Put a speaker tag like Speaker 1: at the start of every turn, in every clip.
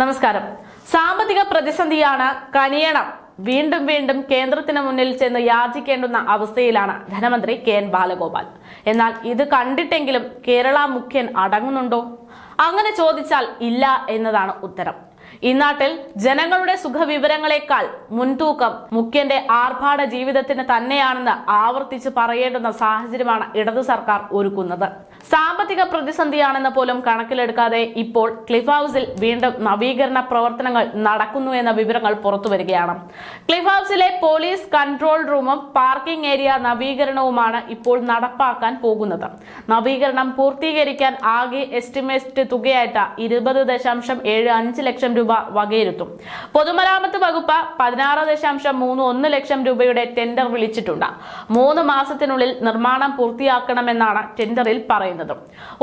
Speaker 1: നമസ്കാരം. സാമ്പത്തിക പ്രതിസന്ധിയാണ് കനിയണം. വീണ്ടും വീണ്ടും കേന്ദ്രത്തിന് മുന്നിൽ ചെന്ന് യാചിക്കേണ്ടുന്ന അവസ്ഥയിലാണ് ധനമന്ത്രി കെ എൻ ബാലഗോപാൽ. എന്നാൽ ഇത് കണ്ടിട്ടെങ്കിലും കേരള മുഖ്യൻ അടങ്ങുന്നുണ്ടോ? അങ്ങനെ ചോദിച്ചാൽ ഇല്ല എന്നതാണ് ഉത്തരം. ഇന്നാട്ടിൽ ജനങ്ങളുടെ സുഖവിവരങ്ങളെക്കാൾ മുൻതൂക്കം മുഖ്യന്റെ ആർഭാട ജീവിതത്തിന് തന്നെയാണെന്ന് ആവർത്തിച്ച് പറയേണ്ടുന്ന സാഹചര്യമാണ് ഇടതു സർക്കാർ ഒരുക്കുന്നത്. സാമ്പത്തിക പ്രതിസന്ധിയാണെന്ന് പോലും കണക്കിലെടുക്കാതെ ഇപ്പോൾ ക്ലിഫ് ഹൗസിൽ വീണ്ടും നവീകരണ പ്രവർത്തനങ്ങൾ നടക്കുന്നു എന്ന വിവരങ്ങൾ പുറത്തു വരികയാണ്. ക്ലിഫ് ഹൗസിലെ പോലീസ് കൺട്രോൾ റൂമും പാർക്കിംഗ് ഏരിയ നവീകരണവുമാണ് ഇപ്പോൾ നടപ്പാക്കാൻ പോകുന്നത്. നവീകരണം പൂർത്തീകരിക്കാൻ ആകെ എസ്റ്റിമേറ്റ് തുകയായിട്ട് ഇരുപത് ദശാംശം ഏഴ് അഞ്ച് ലക്ഷം രൂപ വകയിരുത്തും. പൊതുമരാമത്ത് വകുപ്പ് പതിനാറ് ദശാംശം മൂന്ന് ഒന്ന് ലക്ഷം രൂപയുടെ ടെൻഡർ വിളിച്ചിട്ടുണ്ട്. മൂന്ന് മാസത്തിനുള്ളിൽ നിർമ്മാണം പൂർത്തിയാക്കണമെന്നാണ് ടെൻഡറിൽ പറയുന്നത്.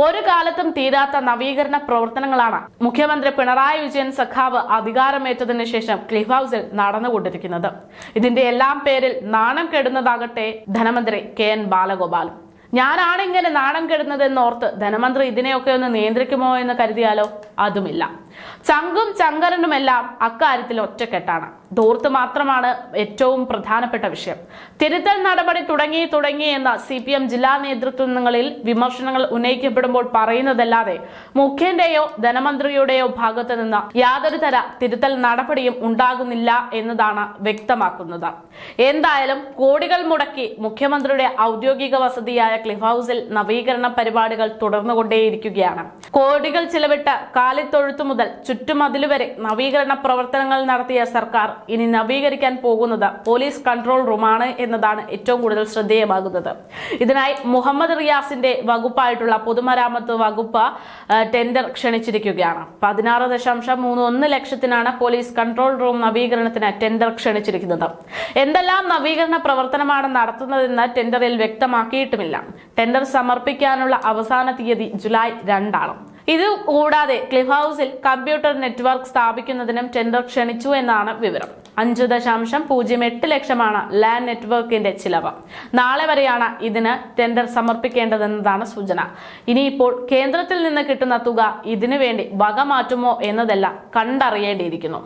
Speaker 1: ഒരു കാലത്തും തീരാത്ത നവീകരണ പ്രവർത്തനങ്ങളാണ് മുഖ്യമന്ത്രി പിണറായി വിജയൻ സഖാവ് അധികാരമേറ്റതിനു ശേഷം ക്ലിഫ് ഹൗസിൽ നടന്നുകൊണ്ടിരിക്കുന്നത്. ഇതിന്റെ എല്ലാം പേരിൽ നാണം കെടുന്നതാകട്ടെ ധനമന്ത്രി കെ എൻ ബാലഗോപാൽ. ഞാനാണ് ഇങ്ങനെ നാണം കെടുന്നതെന്നോർത്ത് ധനമന്ത്രി ഇതിനെയൊക്കെ ഒന്ന് നിയന്ത്രിക്കുമോ എന്ന് കരുതിയാലോ? അതുമില്ല. ചങ്കും ചങ്കരനുമെല്ലാം അക്കാര്യത്തിൽ ഒറ്റക്കെട്ടാണ്. ധൂർത്ത് മാത്രമാണ് ഏറ്റവും പ്രധാനപ്പെട്ട വിഷയം. തിരുത്തൽ നടപടി തുടങ്ങി തുടങ്ങി എന്ന സി പി എം ജില്ലാ നേതൃത്വങ്ങളിൽ വിമർശനങ്ങൾ ഉന്നയിക്കപ്പെടുമ്പോൾ പറയുന്നതല്ലാതെ മുഖ്യന്റെയോ ധനമന്ത്രിയുടെയോ ഭാഗത്ത് നിന്ന് യാതൊരു തര തിരുത്തൽ നടപടിയും ഉണ്ടാകുന്നില്ല എന്നതാണ് വ്യക്തമാക്കുന്നത്. എന്തായാലും കോടികൾ മുടക്കി മുഖ്യമന്ത്രിയുടെ ഔദ്യോഗിക വസതിയായ ക്ലിഫ് ഹൌസിൽ നവീകരണ പരിപാടികൾ തുടർന്നുകൊണ്ടേയിരിക്കുകയാണ്. കോടികൾ ചിലവിട്ട് കാലിത്തൊഴുത്തു മുതൽ ചുറ്റുമതിൽ വരെ നവീകരണ പ്രവർത്തനങ്ങൾ നടത്തിയ സർക്കാർ ഇനി നവീകരിക്കാൻ പോകുന്നത് പോലീസ് കൺട്രോൾ റൂമാണ് എന്നതാണ് ഏറ്റവും കൂടുതൽ ശ്രദ്ധേയമാകുന്നത്. ഇതിനായി മുഹമ്മദ് റിയാസിന്റെ വകുപ്പായിട്ടുള്ള പൊതുമരാമത്ത് വകുപ്പ് ടെൻഡർ ക്ഷണിച്ചിരിക്കുകയാണ്. പതിനാറ് ദശാംശം മൂന്ന് ഒന്ന് ലക്ഷത്തിനാണ് പോലീസ് കൺട്രോൾ റൂം നവീകരണത്തിന് ടെൻഡർ ക്ഷണിച്ചിരിക്കുന്നത്. എന്തെല്ലാം നവീകരണ പ്രവർത്തനമാണ് നടത്തുന്നതെന്ന് ടെൻഡറിൽ വ്യക്തമാക്കിയിട്ടുമില്ല. ടെൻഡർ സമർപ്പിക്കാനുള്ള അവസാന തീയതി ജൂലൈ രണ്ടാണ്. ഇത് കൂടാതെ ക്ലിഫ് ഹൗസിൽ കമ്പ്യൂട്ടർ നെറ്റ്വർക്ക് സ്ഥാപിക്കുന്നതിനും ടെൻഡർ ക്ഷണിച്ചു എന്നാണ് വിവരം. അഞ്ചു ദശാംശം പൂജ്യം എട്ട് ലക്ഷമാണ് ലാൻഡ് നെറ്റ്വർക്കിന്റെ ചിലവ്. നാളെ വരെയാണ് ഇതിന് ടെൻഡർ സമർപ്പിക്കേണ്ടതെന്നതാണ് സൂചന. ഇനിയിപ്പോൾ കേന്ദ്രത്തിൽ നിന്ന് കിട്ടുന്ന തുക ഇതിനു വേണ്ടി വക മാറ്റുമോ എന്നതെല്ലാം കണ്ടറിയേണ്ടിയിരിക്കുന്നു.